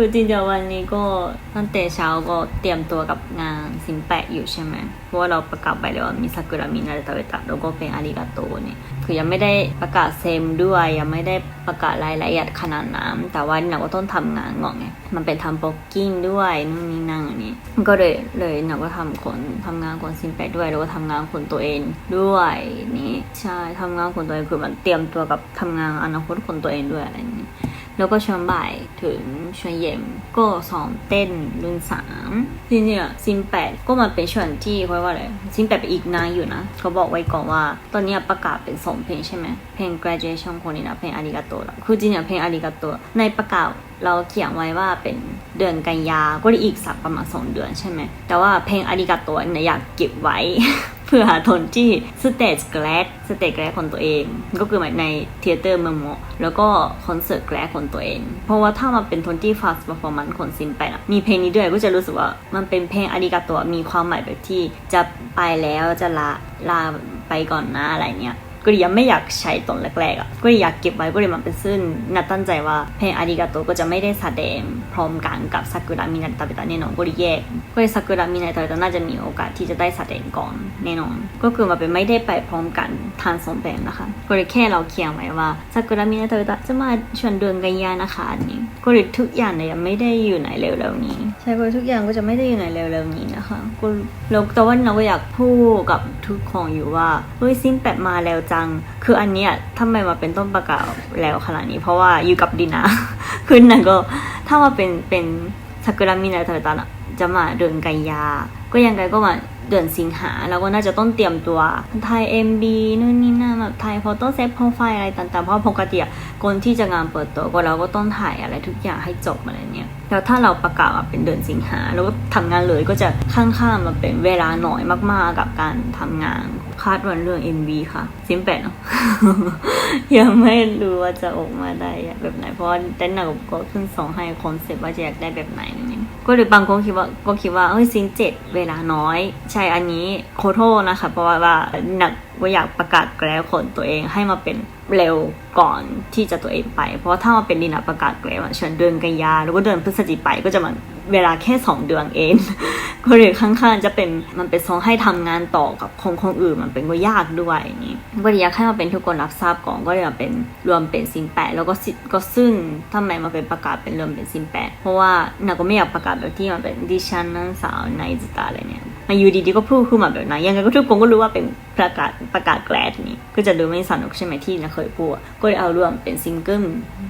คือจริงๆวันนี้ก็ตั้งแต่เช้าก็เตรียมตัวกับงานสินแปะอยู่ใช่ไหมเพราะว่าเราประกาศไปแล้วว่ามีซากุระมินาเตเวตะแล้วก็เป็นอาริกาโตเนี่ยคือยังไม่ได้ประกาศเซมด้วยยังไม่ได้ประกาศรายละเอียดขนาดนั้นแต่ว่าเราก็ต้องทำงานก่อนไงมันเป็นทำโปรกิ้งด้วยนู่นนี่นั่นอันนี้ก็เลยเลยเราก็ทำคนทำงานคนสินแปะด้วยแล้วก็ทำงานคนตัวเองด้วยนี่ใช่ทำงานคนตัวเองคือมันเตรียมตัวกับทำงานอนาคตคนตัวเองด้วยอะไรอย่างนี้ แล้วก็ช่วงบ่ายถึงช่วงเย็นก็ซ้อมเต้นรุ่นสามจริงๆอะซิมแปดก็มาเป็นช่วงที่เขาเรียกว่าอะไรซิมแปดไปอีกนานอยู่นะเขาบอกไว้ก่อนว่า ตอนนี้ประกาศเป็นสองเพลงใช่ไหมเพลง graduation คนนี้นะเพลงอาริกาโตะคือจริงๆเพลงอาริกาโตในประกาศ เราเขียนไว้ว่าเป็นเดือนกันยาก็ได้อีกสักประมาณสองเดือนใช่ไหม แต่ว่าเพลงอาริกาโตเนี่ยอยากเก็บไว้ เพื่อหาทนที่สเตจแกลดสเตจแกลดของตัวเอง ก็คือในเทเตอร์เมืองโมแล้วก็คอนเสิร์ตแกลดของตัวเอง เพราะว่าถ้ามันเป็นทนที่ฟาสต์เปอร์ฟอร์มันของซิมไปนะมีเพลงนี้ด้วยก็จะรู้สึกว่ามันเป็นเพลงอาริกาโตมีความหมายแบบที่จะไปแล้วจะลาลาไปก่อนนะอะไรเนี้ย ก็เลยยังไม่อยากใช้ตอนแรกๆอะก็เลยอยากเก็บไว้ก็เลยมันเป็นซึ่งนัดตั้งใจว่าเพลงอาริกาโตก็จะไม่ได้แสดงพร้อมกันกับซากุระมินาตาเบตะแน่นอนก็เลยแยกก็เลยซากุระมินาตาเบตะน่าจะมีโอกาสที่จะได้แสดงก่อนแน่นอน ก็คือมันเป็นไม่ได้ไปพร้อมกันทานสองแบบนะคะก็เลยแค่เราเขียนไว้ว่าซากุระมินาตาเบตะจะมาชวนเดือนกันยานะคะนนี้ก็เลยทุกอย่างเนี่ยยังไม่ได้อยู่ในเร็วๆนี้ ใช่ก็ทุกอย่างก็จะไม่ได้อยู่ในเร็วๆนี้นะคะกูแล้วแต่ว่าเราก็อยากพูดกับทุกคนอยู่ว่าเฮ้ยซิมแปดมาแล้วจัง คืออันเนี้ยทำไมมาเป็นต้นประกาศแล้วขนาดนี้ เพราะว่าอยู่กับดินาคือนั่นก็ถ้ามาเป็นเป็นซากุระมินาเทอร์ตันอะจะมาเดือนกันยา ก็ยังไงก็มา เดือนสิงหาแล้วก็น่าจะต้องเตรียมตัวถ่าย MB นู่นนี่นั่นแบบถ่ายโฟโต้เซตโปรไฟล์อะไรต่างๆ เพราะปกติคนที่จะงานเปิดตัวก็เราก็ต้องถ่ายอะไรทุกอย่างให้จบอะไรเนี้ยแล้วถ้าเราประกาศเป็นเดือนสิงหาแล้วก็ทำงานเลยก็จะข้างๆมาเป็นเวลาหน่อยมากๆกับการทำงานคาดวันเรื่อง MV ค่ะซิมแปดเนาะยังไม่รู้ว่าจะออกมาได้แบบไหนเพราะเต้นหนักก็เพิ่งส่งให้คอนเซปต์ว่าจะอยากได้แบบไหน ก็เลยบางคนคิดว่าก็คิดว่าเอ้ยซิงเจ็ดเวลาน้อย ใช่อันนี้โคโทนะคะเพราะว่าหนัก ว่าอยากประกาศแกล้วคนตัวเองให้มาเป็นเร็วก่อนที่จะตัวเองไป เพราะถ้ามาเป็นดินาประกาศแกล้วเชิญเดือนกันยาแล้วก็เดือนพฤศจิกายนก็จะมันเวลาแค่สองเดือนเองก็เลยข้างๆจะเป็นมันเป็นซองให้ทำงานต่อกับคนคนอื่นมันเป็นก็ยากด้วยนี่ก็เลยอยากให้มาเป็นทุกคนรับทราบก่อนก็เลยมาเป็นรวมเป็นซินแปดแล้วก็ซิก็ซึ่งทำไมมาเป็นประกาศเป็นรวมเป็นซินแปดเพราะว่านาก็ไม่อยากประกาศแบบที่มันเป็นดิฉันนังสาวในสตาอะไรเนี่ย มาอยู่ดีๆก็พูดขึ้นมาแบบนั้นยังไงก็ทุกคนก็รู้ว่าเป็นประกาศประกาศแกลดนี้ก็จะดูไม่สนุกใช่ไหมที่นาเคยพูดก็เลยเอารวมเป็นซิงเกิล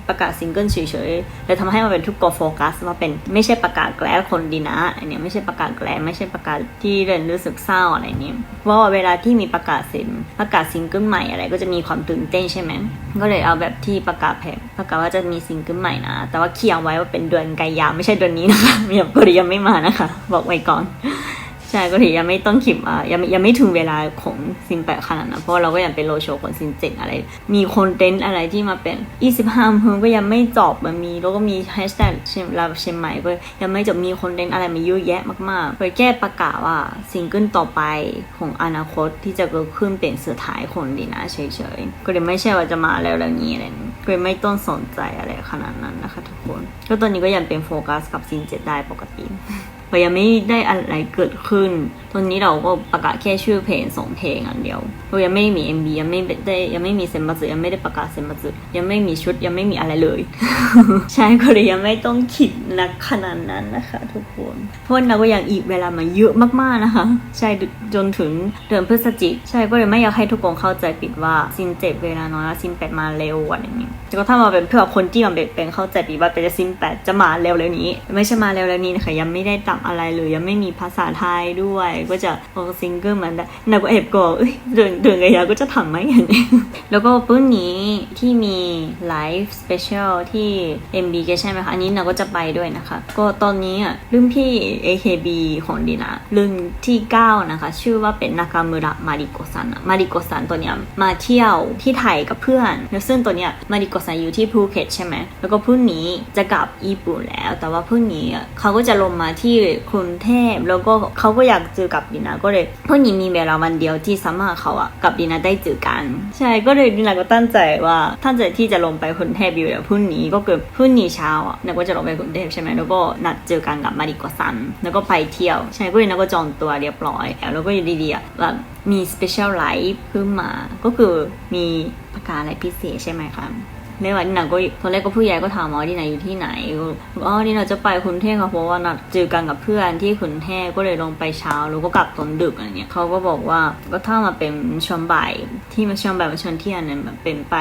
ประกาศซิงเกิลเฉยๆแล้วทำให้มันเป็นทุกคนโฟกัสว่าเป็นไม่ใช่ประกาศแกลดคนดีนะอันนี้ไม่ใช่ประกาศแกลดไม่ใช่ประกาศที่เรนรู้สึกเศร้าอะไรนี้เพราะว่าเวลาที่มีประกาศซินประกาศซิงเกิลใหม่อะไร ก็จะมีความตื่นเต้นใช่ไหมก็เลยเอาแบบที่ประกาศแผงประกาศว่าจะมีซิงเกิลใหม่นะ แต่ว่าเขียนไว้ว่าเป็นเดือนกันยาไม่ใช่เดือนนี้นะคะยังก็ยังไม่มานะคะ บอกไว้ก่อน ใช่ก็ถือยังไม่ต้องขิมอะยังยังไม่ถึงเวลาของซินแปดขนาดนั้นเพราะเราก็ยังเป็นโลโชของซินเจ็ดอะไร มีคอนเทนต์อะไรที่มาเป็น25อำเภอก็ยังไม่จบมันมี แล้วก็มีแฮชแท็กเชียงรายเชียงใหม่ก็ยังไม่จบมีคอนเทนต์อะไรมาเยอะแยะมากๆเพื่อแก้ประกาศว่าซิงเกิลต่อไปของอนาคตที่จะเกิดขึ้นเป็นสุดท้ายคนดีนะเฉยๆก็เลยไม่ใช่ว่าจะมาแล้วแล้วนี้อะไรนี้ก็เลยไม่ต้องสนใจอะไรขนาดนั้นนะคะทุกคนก็ตอนนี้ก็ยังเป็นโฟกัสกับซินเจ็ดได้ปกติ ก็ยังไม่ได้อะไรเกิดขึ้น ตอนนี้เราก็ประกาศแค่ชื่อเพลงสองเพลงอันเดียวเรายังไม่มี MV ยังไม่ได้ยังไม่มีเซมบัสึยังไม่ได้ประกาศเซมบัสึยังไม่มีชุดยังไม่มีอะไรเลย ใช่ก็เลยยังไม่ต้องคิดนักขนาดนั้นนะคะ ทุกคนเพราะเราก็ยังอีกเวลามาเยอะมากๆนะคะ ใช่จนถึงเดือนพฤศจิกใช่ก็เลยไม่อยากให้ทุกคนเข้าใจผิดว่าซินเจ็ดเวลาน้อยแล้วซินแปดมาเร็วอะไรอย่างเงี้ยแต่ก็ถ้ามาเป็นเพื่อคนที่มันเป็นเข้าใจผิดว่าเป็นซินแปดจะมาเร็วเร็วนี้ ไม่ใช่มาเร็วเร็วนี้นะคะยังไม่ได้ตามอะไรเลยยังไม่มีภาษาไทยด้วย ก็จะออกซิงเกิลมันได้นาก็แอบกลัวเอ้ยเดือนเดือนกันยาก็จะทำไหมอย่างนี้แล้วก็พรุ่งนี้ที่มีไลฟ์สเปเชียลที่ MB แกใช่ไหมคะ อันนี้นาก็จะไปด้วยนะคะ ก็ตอนนี้อะรุ่นพี่ AKB ของดีนะรุ่นที่ 9 นะคะ ชื่อว่าเป็นนากามุระมาริโกซันมาริโกซันตัวเนี้ยมาเที่ยวที่ไทยกับเพื่อนแล้วซึ่งตัวเนี้ยมาริโกซันอยู่ที่ภูเก็ตใช่ไหมแล้วก็พรุ่งนี้จะกลับญี่ปุ่นแล้ว แต่ว่าพรุ่งนี้เขาก็จะลงมาที่กรุงเทพแล้วก็เขาก็อยากเจอกับดินาก็เลยพวกนี้มีเวลาวันเดียวที่สามารถเขาอะกับดินาได้เจอกัน ใช่ก็เลยดินาก็ตั้งใจว่าตั้งใจที่จะลงไปกรุงเทพอยู่แล้วพรุ่งนี้ก็คือพรุ่งนี้เช้าอะนาก็จะลงไปกรุงเทพใช่ไหมแล้วก็นัดเจอกันกับมาริโกซันแล้วก็ไปเที่ยวใช่ก็เลยนาก็จองตัวเรียบร้อยแล้วก็อยู่ดีๆแบบมีสเปเชียลไลฟ์ขึ้นมา ก็คือมีประกาศอะไรพิเศษใช่ไหมคะ ในวันนี้นก็ตอนแรกก็ผู้ใหญ่ก็ถามว่าดินาอยู่ที่ไหนอ๋อ๋อดินาจะไปคุณเทพค่ะเพราะว่านัดเจอกันกับเพื่อนที่คุณเทพก็เลยลงไปเช้าแล้วก็กลับตอนดึกอะไรเงี้ยเขาก็บอกว่าก็ถ้ามาเป็นช่วงบ่าย ที่มาช่วงบ่ายมาช่วงเที่ยงเนี่ยแบบเป็นไป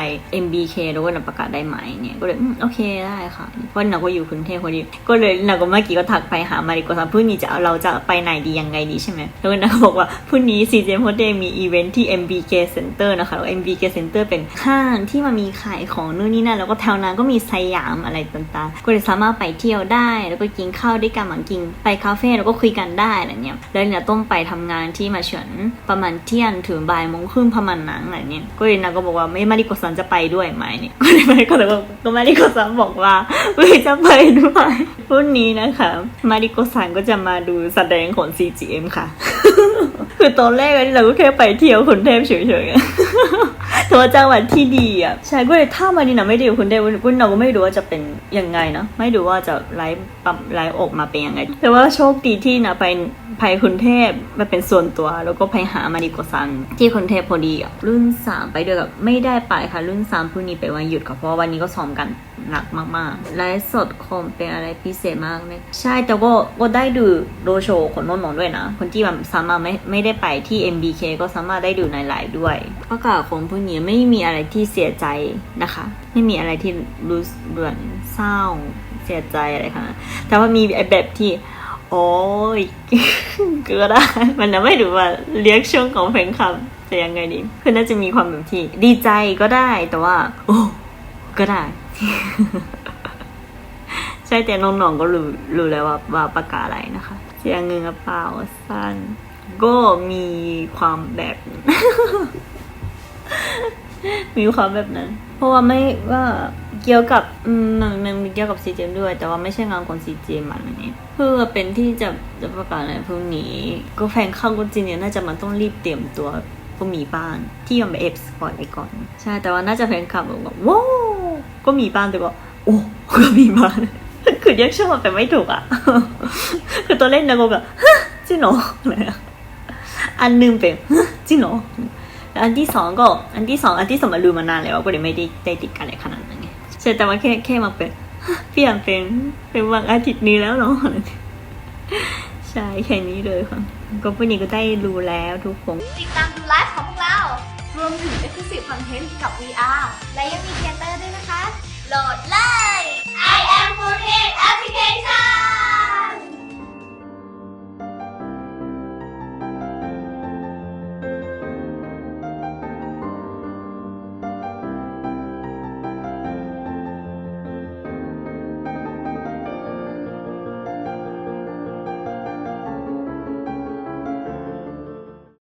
MBK แล้วก็นัดประกาศได้ไหมเนี่ยก็เลยโอเคได้ค่ะเพราะดินาก็อยู่คุณเทพพอดีก็เลยดินาก็เมื่อกี้ก็ทักไปหามาริโกะพรุ่งนี้จะเราจะไปไหนดียังไงดีใช่ไหมแล้วดินาก็บอกว่าพรุ่งนี้ CJ m o d e มีอีเวนท์ที่ MBK Center นะคะแล้ว MBK Center เป็นห้างที่มันมีขายของนู่นนี่นั่นแล้วก็แถวนั้นก็มีสยามอะไรต่างๆก็เลยสามารถไปเที่ยวได้ แล้วก็กินข้าวด้วยกันเหมือนกินไปคาเฟ่แล้วก็คุยกันได้อะไรเงี้ยแล้วเนี่ยต้องไปทำงานที่มาเฉินประมาณเที่ยงถึงบ่ายโมงครึ่งประมาณนั้นอะไรเงี้ยก็เลยนาก็บอกว่าไม่มาริโกซันจะไปด้วยไหมเนี่ยก็เลยมาริโกซันก็ก็มาริโกซันบอกว่าไม่จะไปด้วยพรุ่งนี้นะคะมาริโกซันก็จะมาดูแสดงของ CGM ค่ะ คือตอนแรกเราก็แค่ไปเที่ยวคนเทพเฉยๆ แต่ว่าจังหวัดที่ดีอะใช่ก็เลยถ้ามาดีนะไม่ดีคุณเทพคุณเราก็ไม่รู้ว่าจะเป็นยังไงนะไม่รู้ว่าจะไลฟ์ปรับไลฟ์ออกมาเป็นยังไง แต่ว่าโชคดีที่นะไปไปคุณเทพมาเป็นส่วนตัว แล้วก็ไปหามาริโกซันที่คุณเทพพอดีอะรุ่นสามไปด้วยกับไม่ได้ไปค่ะ รุ่นสามพรุ่งนี้ไปวันหยุดค่ะเพราะว่าวันนี้ก็ซ้อมกันหนักมากๆไลฟ์สดคงเป็นอะไรพิเศษมากเลยใช่แต่ก็ก็ได้ดูโดโชว์ของนนท์ด้วยนะ คนที่แบบสามารถไม่ไม่ได้ไปที่ MBK ก็สามารถได้ดูในไลฟ์ด้วยประกาศของพวกนี้ไม่มีอะไรที่เสียใจนะคะ ไม่มีอะไรที่รู้สึกเดือนเศร้าเสียใจอะไรค่ะแต่ว่ามีไอ้แบบที่ โอ้ยก็ได้มันจะไม่รู้ว่าเรียกช่วงของเพลงคำจะยังไงดีคือน่าจะมีความแบบที่ ดีใจก็ได้แต่ว่า โอ้ก็ได้ ใช่แต่น้องๆก็รู้รู้แล้วว่าว่าประกาศอะไรนะคะเสียเงินกระเป๋าสั้นก็มีความแบบ มีความแบบนั้น เพราะว่าไม่ว่าเกี่ยวกับอืมมันมันมีเกี่ยวกับซีเจมด้วย แต่ว่าไม่ใช่งานของซีเจมอันนี้เพื่อเป็นที่จะจะประกาศในพรุ่งนี้ ก็แฟนเข้าก็จริงเนี่ยน่าจะมันต้องรีบเตรียมตัวก็มีบ้านที่มันไปเอฟสปอร์ตไว้ก่อน ใช่แต่ว่าน่าจะแฟนคลับบอกว่าว้าวก็มีบ้านแต่ว่าโอ้ก็มีบ้านคือเรียกชื่อมันไปไม่ถูกอะ คือตัวเล่นนะก็แบบฮะจริงเหรออันหนึงเป็นฮะจริงเหรอ อันที่สองก็ อันที่สองอันที่สองมารู้มานานแล้วก็เลยไม่ได้ได้ติดกันอะไรขนาดนั้นไงใช่แต่ว่าแค่แค่มาเป็นเปลี่ยนเป็นเป็นวันอาทิตย์นี้แล้วเนาะใช่แค่นี้เลยค่ะก็พวกนี้ก็ได้รู้แล้วทุกคนติดตามดูไลฟ์ของพวกเรา รวมถึง Exclusive Content กับ VR และยังมีเทเตอร์ด้วยนะคะ โหลดเลย I am f o o d Application